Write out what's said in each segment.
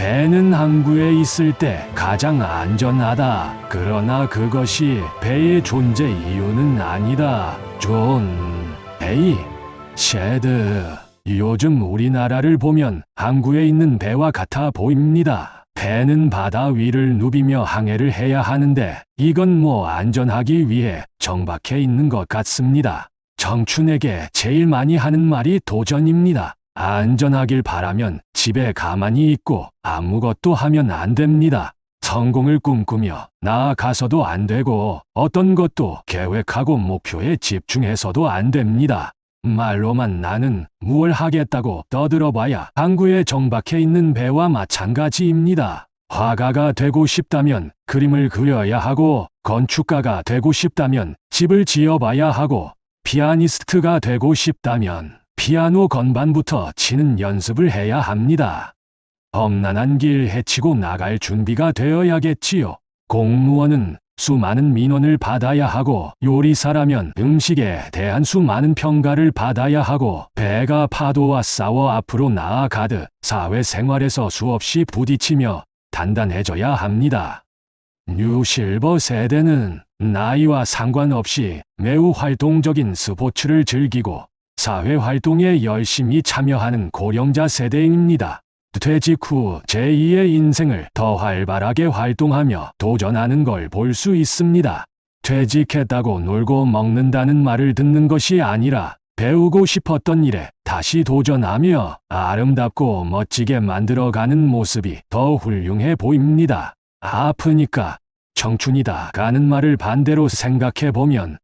배는 항구에 있을 때 가장 안전하다. 그러나 그것이 배의 존재 이유는 아니다. 존, 에이, 쉐드. 요즘 우리나라를 보면 항구에 있는 배와 같아 보입니다. 배는 바다 위를 누비며 항해를 해야 하는데 이건 뭐 안전하기 위해 정박해 있는 것 같습니다. 정춘에게 제일 많이 하는 말이 도전입니다. 안전하길 바라면 집에 가만히 있고 아무것도 하면 안 됩니다. 성공을 꿈꾸며 나아가서도 안 되고 어떤 것도 계획하고 목표에 집중해서도 안 됩니다. 말로만 나는 무얼 하겠다고 떠들어봐야 항구에 정박해 있는 배와 마찬가지입니다. 화가가 되고 싶다면 그림을 그려야 하고 건축가가 되고 싶다면 집을 지어봐야 하고 피아니스트가 되고 싶다면 피아노 건반부터 치는 연습을 해야 합니다. 험난한 길 헤치고 나갈 준비가 되어야겠지요. 공무원은 수많은 민원을 받아야 하고 요리사라면 음식에 대한 수많은 평가를 받아야 하고 배가 파도와 싸워 앞으로 나아가듯 사회생활에서 수없이 부딪히며 단단해져야 합니다. 뉴실버 세대는 나이와 상관없이 매우 활동적인 스포츠를 즐기고 사회 활동에 열심히 참여하는 고령자 세대입니다. 퇴직 후 제2의 인생을 더 활발하게 활동하며 도전하는 걸 볼 수 있습니다. 퇴직했다고 놀고 먹는다는 말을 듣는 것이 아니라 배우고 싶었던 일에 다시 도전하며 아름답고 멋지게 만들어가는 모습이 더 훌륭해 보입니다. 아프니까 청춘이다 가는 말을 반대로 생각해 보면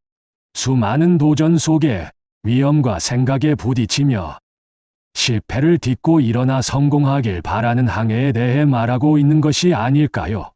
수많은 도전 속에 위험과 생각에 부딪히며 실패를 딛고 일어나 성공하길 바라는 항해에 대해 말하고 있는 것이 아닐까요?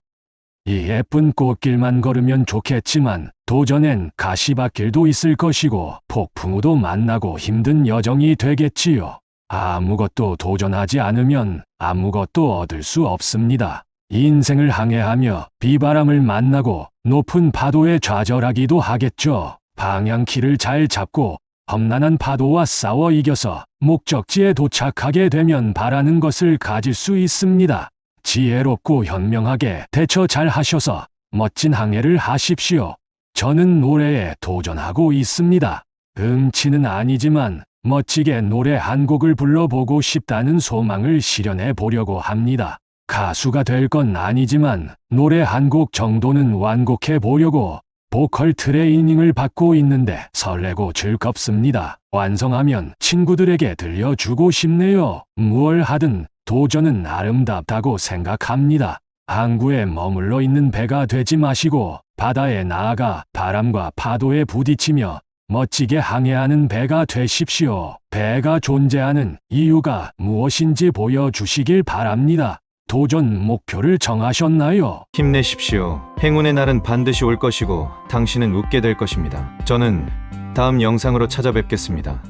이 예쁜 꽃길만 걸으면 좋겠지만 도전엔 가시밭길도 있을 것이고 폭풍우도 만나고 힘든 여정이 되겠지요. 아무것도 도전하지 않으면 아무것도 얻을 수 없습니다. 인생을 항해하며 비바람을 만나고 높은 파도에 좌절하기도 하겠죠. 방향키를 잘 잡고 험난한 파도와 싸워 이겨서 목적지에 도착하게 되면 바라는 것을 가질 수 있습니다. 지혜롭고 현명하게 대처 잘 하셔서 멋진 항해를 하십시오. 저는 노래에 도전하고 있습니다. 음치는 아니지만 멋지게 노래 한 곡을 불러보고 싶다는 소망을 실현해 보려고 합니다. 가수가 될 건 아니지만 노래 한 곡 정도는 완곡해 보려고 보컬 트레이닝을 받고 있는데 설레고 즐겁습니다. 완성하면 친구들에게 들려주고 싶네요. 무얼 하든 도전은 아름답다고 생각합니다. 항구에 머물러 있는 배가 되지 마시고 바다에 나아가 바람과 파도에 부딪히며 멋지게 항해하는 배가 되십시오. 배가 존재하는 이유가 무엇인지 보여주시길 바랍니다. 도전 목표를 정하셨나요? 힘내십시오. 행운의 날은 반드시 올 것이고 당신은 웃게 될 것입니다. 저는 다음 영상으로 찾아뵙겠습니다.